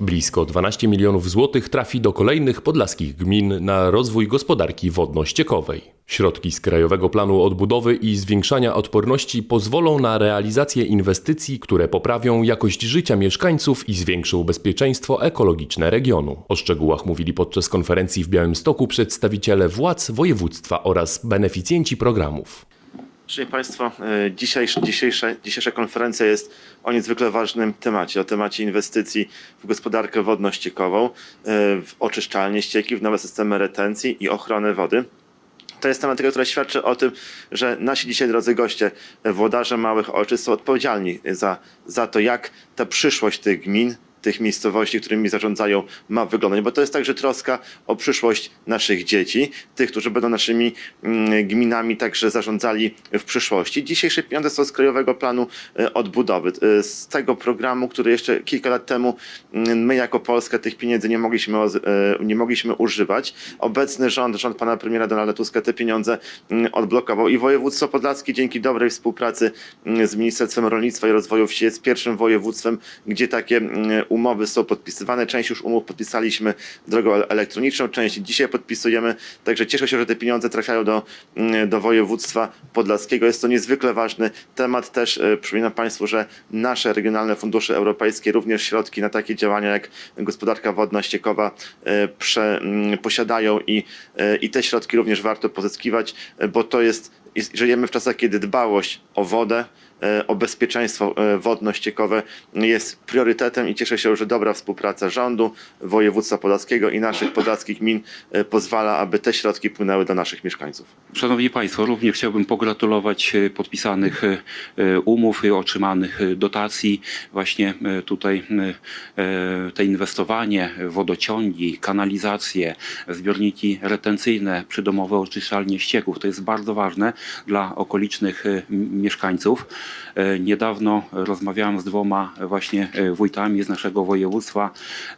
Blisko 12 milionów złotych trafi do kolejnych podlaskich gmin na rozwój gospodarki wodno-ściekowej. Środki z Krajowego Planu Odbudowy i Zwiększania Odporności pozwolą na realizację inwestycji, które poprawią jakość życia mieszkańców i zwiększą bezpieczeństwo ekologiczne regionu. O szczegółach mówili podczas konferencji w Białymstoku przedstawiciele władz województwa oraz beneficjenci programów. Szanowni Państwo, dzisiejsza, dzisiejsza, dzisiejsza konferencja jest o niezwykle ważnym temacie, o temacie inwestycji w gospodarkę wodno-ściekową, e, w oczyszczalnie ścieki, w nowe systemy retencji i ochronę wody. To jest tematyka, która świadczy o tym, że nasi dzisiaj drodzy goście, e, włodarze małych ojczyzn są odpowiedzialni za, za to, jak ta przyszłość tych gmin, tych miejscowości, którymi zarządzają, ma wyglądać. Bo to jest także troska o przyszłość naszych dzieci, tych, którzy będą naszymi mm, gminami także zarządzali w przyszłości. Dzisiejsze pieniądze są z Krajowego Planu e, Odbudowy. E, Z tego programu, który jeszcze kilka lat temu mm, my jako Polska tych pieniędzy nie mogliśmy, e, nie mogliśmy używać. Obecny rząd, rząd pana premiera Donalda Tuska te pieniądze mm, odblokował i województwo podlaskie dzięki dobrej współpracy z Ministerstwem Rolnictwa i Rozwoju Wsi jest pierwszym województwem, gdzie takie umowy są podpisywane. Część już umów podpisaliśmy drogą ele- elektroniczną, część dzisiaj podpisujemy. Także cieszę się, że te pieniądze trafiają do, mm, do województwa podlaskiego. Jest to niezwykle ważny temat. Też e, przypominam Państwu, że nasze regionalne fundusze europejskie również środki na takie działania jak gospodarka wodno-ściekowa e, prze, mm, posiadają i, e, i te środki również warto pozyskiwać, bo to jest, jest żyjemy w czasach, kiedy dbałość o wodę, o bezpieczeństwo e, wodno-ściekowe jest priorytetem i cieszę się, że dobra współpraca rządu, województwa podlaskiego i naszych podlaskich gmin e, pozwala, aby te środki płynęły do naszych mieszkańców. Szanowni Państwo, również chciałbym pogratulować e, podpisanych e, e, umów i otrzymanych e, dotacji. Właśnie e, tutaj e, e, te inwestowanie, w wodociągi, kanalizacje, zbiorniki retencyjne, przydomowe oczyszczalnie ścieków, to jest bardzo ważne dla okolicznych e, mieszkańców. E, Niedawno rozmawiałem z dwoma właśnie e, wójtami z naszego województwa.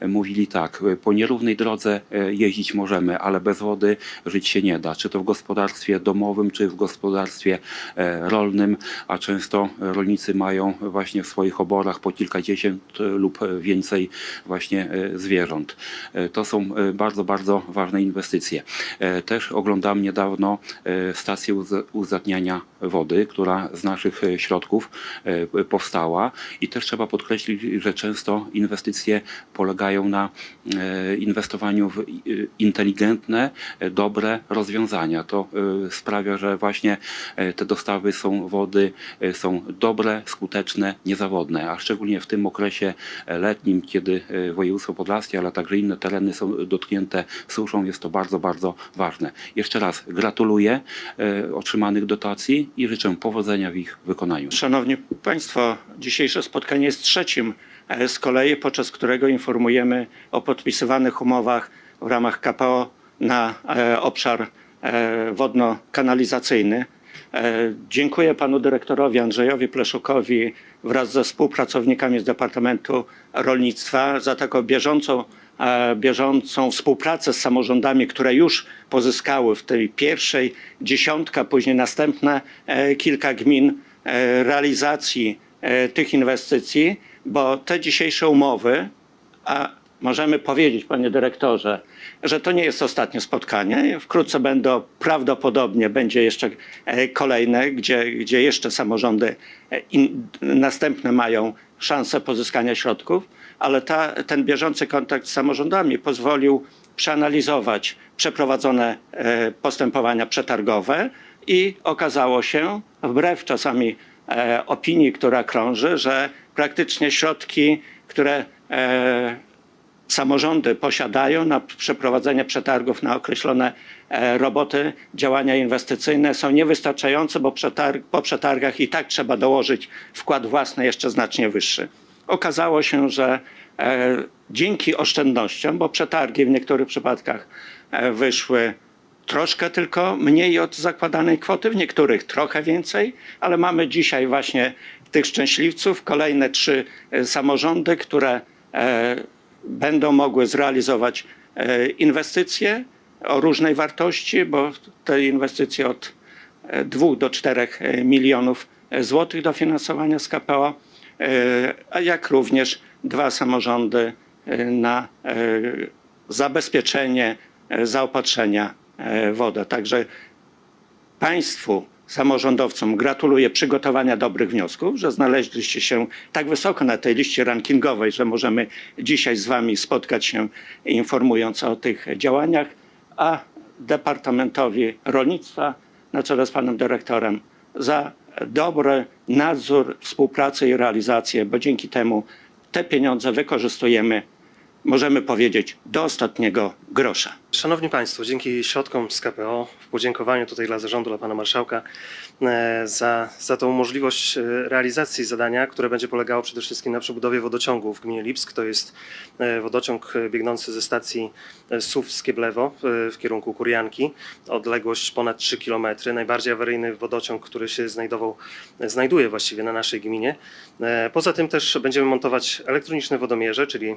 E, Mówili tak, e, po nierównej drodze e, jeździć możemy, ale bez wody żyć się nie da. Czy to w gospodarstwie domowym, czy w gospodarstwie e, rolnym, a często rolnicy mają właśnie w swoich oborach po kilkadziesiąt e, lub więcej właśnie e, zwierząt. E, To są e, bardzo, bardzo ważne inwestycje. E, Też oglądałem niedawno e, stację uz- uzdatniania wody, która z naszych e, środków e, powstała i też trzeba podkreślić, że często inwestycje polegają na e, inwestowaniu w e, inteligentne, dobre rozwiązania. To sprawia, że właśnie te dostawy są wody są dobre, skuteczne, niezawodne, a szczególnie w tym okresie letnim, kiedy województwo podlaskie, ale także inne tereny są dotknięte suszą, jest to bardzo, bardzo ważne. Jeszcze raz gratuluję otrzymanych dotacji i życzę powodzenia w ich wykonaniu. Szanowni Państwo, dzisiejsze spotkanie jest trzecim e, z kolei, podczas którego informujemy o podpisywanych umowach w ramach KPO na e, obszar e, wodno-kanalizacyjny. Dziękuję panu dyrektorowi Andrzejowi Pleszukowi wraz ze współpracownikami z Departamentu Rolnictwa za taką bieżącą, bieżącą współpracę z samorządami, które już pozyskały w tej pierwszej dziesiątka, później następne kilka gmin realizacji e, tych inwestycji, bo te dzisiejsze umowy, a możemy powiedzieć, panie dyrektorze, że to nie jest ostatnie spotkanie. Wkrótce będą, prawdopodobnie będzie jeszcze e, kolejne, gdzie, gdzie jeszcze samorządy e, in, następne mają szansę pozyskania środków, ale ta, ten bieżący kontakt z samorządami pozwolił przeanalizować przeprowadzone e, postępowania przetargowe i okazało się, wbrew czasami e, opinii, która krąży, że praktycznie środki, które e, samorządy posiadają na przeprowadzenie przetargów na określone e, roboty, działania inwestycyjne są niewystarczające, bo przetarg, po przetargach i tak trzeba dołożyć wkład własny jeszcze znacznie wyższy. Okazało się, że e, dzięki oszczędnościom, bo przetargi w niektórych przypadkach e, wyszły troszkę tylko mniej od zakładanej kwoty, w niektórych trochę więcej, ale mamy dzisiaj właśnie tych szczęśliwców, kolejne trzy e, samorządy, które e, będą mogły zrealizować e, inwestycje o różnej wartości, bo te inwestycje od 2 do 4 milionów złotych dofinansowania z KPO, a jak również dwa samorządy na zabezpieczenie, zaopatrzenia e, w wodę. Także Państwu, samorządowcom gratuluję przygotowania dobrych wniosków, że znaleźliście się tak wysoko na tej liście rankingowej, że możemy dzisiaj z Wami spotkać się informując o tych działaniach, a Departamentowi Rolnictwa na czele z Panem Dyrektorem za dobry nadzór, współpracę i realizację, bo dzięki temu te pieniądze wykorzystujemy, możemy powiedzieć, do ostatniego grosza. Szanowni Państwo, dzięki środkom z KPO, w podziękowaniu tutaj dla zarządu, dla Pana Marszałka e, za, za tą możliwość e, realizacji zadania, które będzie polegało przede wszystkim na przebudowie wodociągu w gminie Lipsk. To jest e, wodociąg biegnący ze stacji Sów Skieblewo e, w kierunku Kurianki. Odległość ponad 3 km. Najbardziej awaryjny wodociąg, który się znajdował, znajduje właściwie na naszej gminie. Poza tym też będziemy montować elektroniczne wodomierze, czyli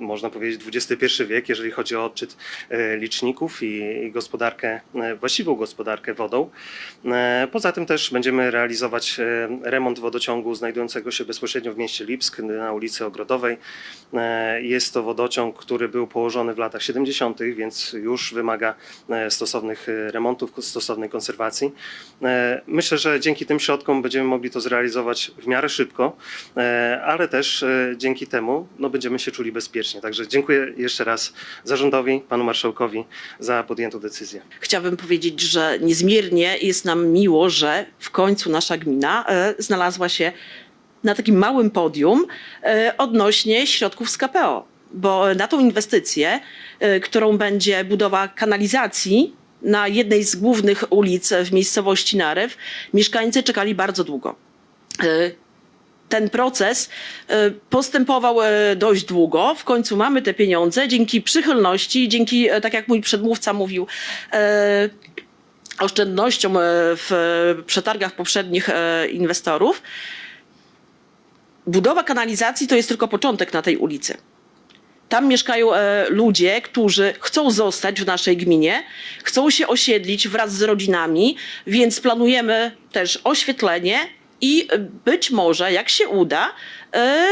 można powiedzieć XXI wiek, jeżeli chodzi o odczyt e, liczników i gospodarkę, e, właściwą gospodarkę wodą. E, Poza tym też będziemy realizować remont wodociągu znajdującego się bezpośrednio w mieście Lipsk na ulicy Ogrodowej. Jest to wodociąg, który był położony w latach 70., więc już wymaga stosownych remontów, stosownej konserwacji. Myślę, że dzięki tym środkom będziemy mogli to zrealizować w miarę szybko, ale też dzięki temu no, będziemy się czuli bezpiecznie. Także dziękuję jeszcze raz zarządowi, panu marszałkowi za podjętą decyzję. Chciałabym powiedzieć, że niezmiernie jest nam miło, że w końcu nasza gmina e, znalazła się na takim małym podium e, odnośnie środków z KPO. Bo na tą inwestycję, e, którą będzie budowa kanalizacji na jednej z głównych ulic w miejscowości Narew, mieszkańcy czekali bardzo długo. Ten proces e, postępował e, dość długo. W końcu mamy te pieniądze dzięki przychylności, dzięki, e, tak jak mój przedmówca mówił, e, oszczędnościom e, w przetargach poprzednich inwestorów. Budowa kanalizacji to jest tylko początek na tej ulicy. Tam mieszkają ludzie, którzy chcą zostać w naszej gminie, chcą się osiedlić wraz z rodzinami, więc planujemy też oświetlenie i być może, jak się uda, e,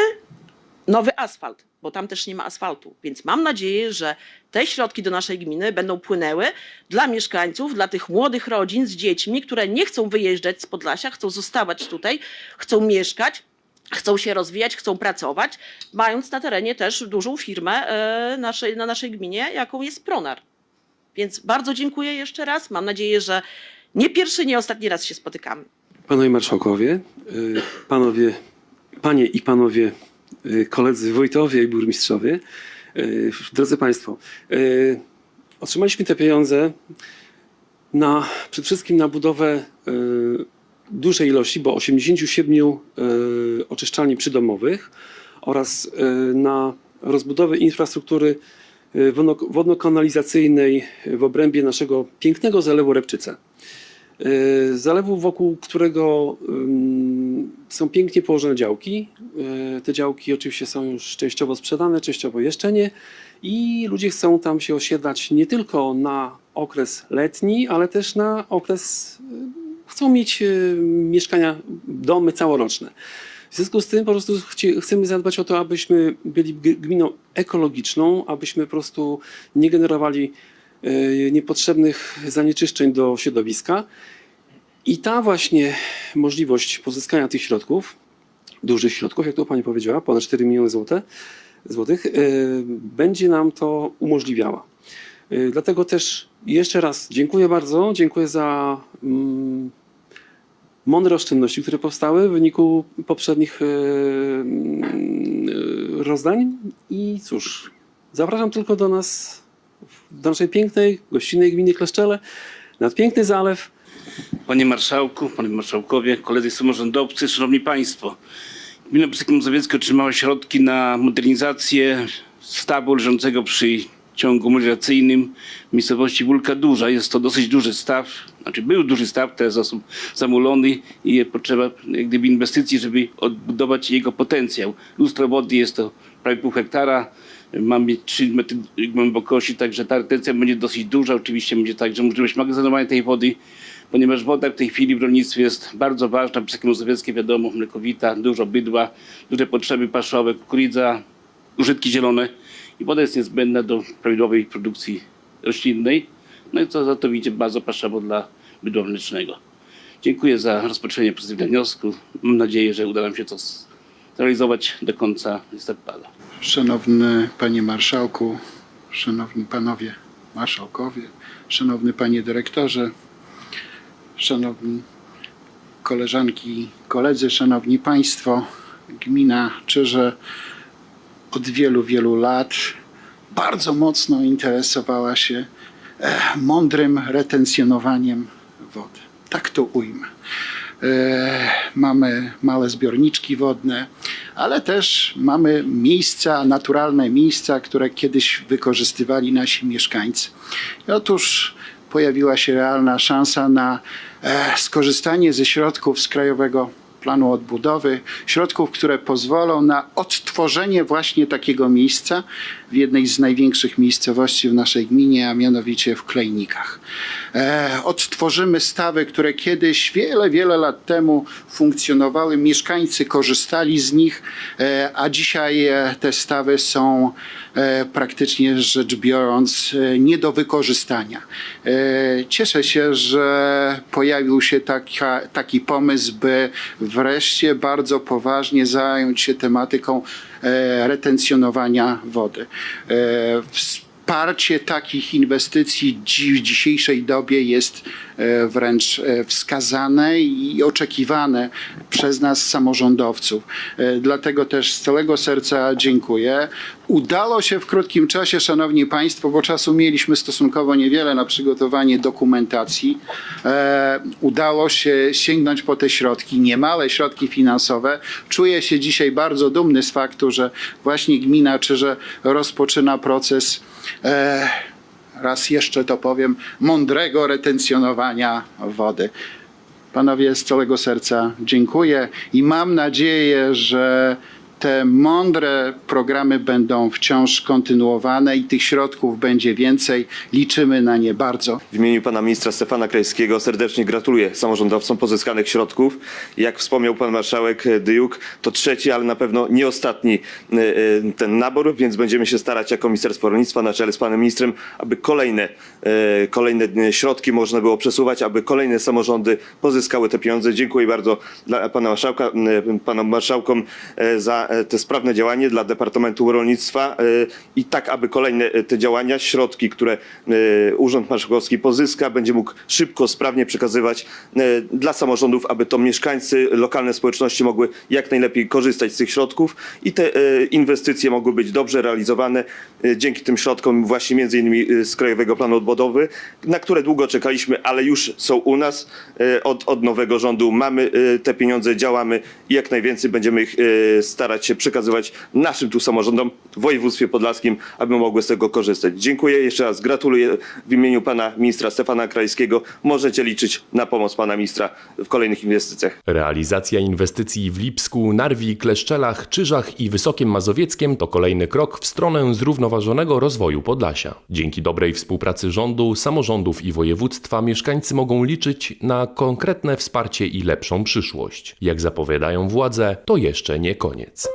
nowy asfalt, bo tam też nie ma asfaltu. Więc mam nadzieję, że te środki do naszej gminy będą płynęły dla mieszkańców, dla tych młodych rodzin z dziećmi, które nie chcą wyjeżdżać z Podlasia, chcą zostawać tutaj, chcą mieszkać, chcą się rozwijać, chcą pracować, mając na terenie też dużą firmę e, naszej, na naszej gminie, jaką jest Pronar. Więc bardzo dziękuję jeszcze raz. Mam nadzieję, że nie pierwszy, nie ostatni raz się spotykamy. Panowie marszałkowie, y, panowie, panie i panowie y, koledzy wójtowie i burmistrzowie, y, drodzy państwo, otrzymaliśmy te pieniądze na, przede wszystkim na budowę dużej ilości, bo 87 y, oczyszczalni przydomowych oraz na rozbudowę infrastruktury wodno- wodno-kanalizacyjnej w obrębie naszego pięknego zalewu Repczyce. Y, Zalewu, wokół którego są pięknie położone działki. Y, Te działki oczywiście są już częściowo sprzedane, częściowo jeszcze nie. I ludzie chcą tam się osiedlać nie tylko na okres letni, ale też na okres. y, Chcą mieć mieszkania, domy całoroczne. W związku z tym po prostu chcemy zadbać o to, abyśmy byli gminą ekologiczną, abyśmy po prostu nie generowali niepotrzebnych zanieczyszczeń do środowiska. I ta właśnie możliwość pozyskania tych środków, dużych środków, jak to pani powiedziała, ponad 4 miliony złotych, y, będzie nam to umożliwiała. Y, Dlatego też jeszcze raz dziękuję bardzo. Dziękuję za mm, mądre oszczędności, które powstały w wyniku poprzednich y, y, rozdań. I cóż, zapraszam tylko do nas, do naszej pięknej, gościnnej gminy Kleszczele, nad piękny zalew. Panie Marszałku, Panie Marszałkowie, koledzy samorządowcy, Szanowni Państwo. Gmina Brzegi Mazowieckie otrzymała środki na modernizację stawu leżącego przy ciągu melioracyjnym w miejscowości Wólka Duża. Jest to dosyć duży staw, znaczy był duży staw, teraz został zamulony i potrzeba jak gdyby inwestycji, żeby odbudować jego potencjał. Lustro wody jest to prawie pół hektara. Mamy 3 metry głębokości, także ta retencja będzie dosyć duża. Oczywiście będzie także możliwość magazynowania tej wody ponieważ woda w tej chwili w rolnictwie jest bardzo ważna. Brzegi Mazowieckie wiadomo, mlekowita, dużo bydła, duże potrzeby paszowe, kukurydza, użytki zielone. i woda jest niezbędna do prawidłowej produkcji roślinnej. No i co za to widzicie bardzo paszowo dla bydła mlecznego. Dziękuję za rozpoczęcie pozytywnego wniosku. Mam nadzieję, że uda nam się to zrealizować do końca listopada. Szanowny Panie Marszałku, Szanowni Panowie Marszałkowie, Szanowny Panie Dyrektorze, Szanowni koleżanki, koledzy, Szanowni Państwo, gmina Czyże od wielu, wielu lat bardzo mocno interesowała się e, mądrym retencjonowaniem wody. Tak to ujmę. E, mamy małe zbiorniczki wodne, ale też mamy miejsca, naturalne miejsca, które kiedyś wykorzystywali nasi mieszkańcy. I otóż pojawiła się realna szansa na e, skorzystanie ze środków z Krajowego Planu Odbudowy, środków, które pozwolą na odtworzenie właśnie takiego miejsca w jednej z największych miejscowości w naszej gminie, a mianowicie w Klejnikach. E, odtworzymy stawy, które kiedyś, wiele, wiele lat temu funkcjonowały, mieszkańcy korzystali z nich, e, a dzisiaj e, te stawy są e, praktycznie rzecz biorąc e, nie do wykorzystania. E, Cieszę się, że pojawił się taka, taki pomysł, by wreszcie bardzo poważnie zająć się tematyką e, retencjonowania wody. Wsparcie takich inwestycji w dzisiejszej dobie jest e, wręcz e, wskazane i oczekiwane przez nas samorządowców. E, Dlatego też z całego serca dziękuję. Udało się w krótkim czasie, Szanowni Państwo, bo czasu mieliśmy stosunkowo niewiele na przygotowanie dokumentacji. Udało się sięgnąć po te środki, niemałe środki finansowe. Czuję się dzisiaj bardzo dumny z faktu, że właśnie gmina Czyże rozpoczyna proces e, raz jeszcze to powiem, mądrego retencjonowania wody. Panowie, z całego serca dziękuję i mam nadzieję, że te mądre programy będą wciąż kontynuowane i tych środków będzie więcej. Liczymy na nie bardzo. W imieniu pana ministra Stefana Krajskiego serdecznie gratuluję samorządowcom pozyskanych środków. Jak wspomniał pan marszałek Dyjuk, to trzeci, ale na pewno nie ostatni e, e, ten nabór, więc będziemy się starać jako Ministerstwo Rolnictwa na czele z panem ministrem, aby kolejne, e, kolejne środki można było przesuwać, aby kolejne samorządy pozyskały te pieniądze. Dziękuję bardzo dla pana marszałka, panom marszałkom za e, te sprawne działanie dla Departamentu Rolnictwa e, i tak, aby kolejne e, te działania, środki, które Urząd Marszałkowski pozyska, będzie mógł szybko, sprawnie przekazywać dla samorządów, aby to mieszkańcy, lokalne społeczności mogły jak najlepiej korzystać z tych środków i te inwestycje mogły być dobrze realizowane dzięki tym środkom właśnie między innymi z Krajowego Planu Odbudowy, na które długo czekaliśmy, ale już są u nas od, od nowego rządu. Mamy te pieniądze, działamy i jak najwięcej będziemy ich e, starać się przekazywać naszym tu samorządom w województwie podlaskim, aby mogły z tego korzystać. Dziękuję jeszcze raz, gratuluję w imieniu pana ministra Stefana Krajskiego. Możecie liczyć na pomoc pana ministra w kolejnych inwestycjach. Realizacja inwestycji w Lipsku, Narwi, Kleszczelach, Czyżach i Wysokim Mazowieckiem to kolejny krok w stronę zrównoważonego rozwoju Podlasia. Dzięki dobrej współpracy rządu, samorządów i województwa mieszkańcy mogą liczyć na konkretne wsparcie i lepszą przyszłość. Jak zapowiadają władze, to jeszcze nie koniec.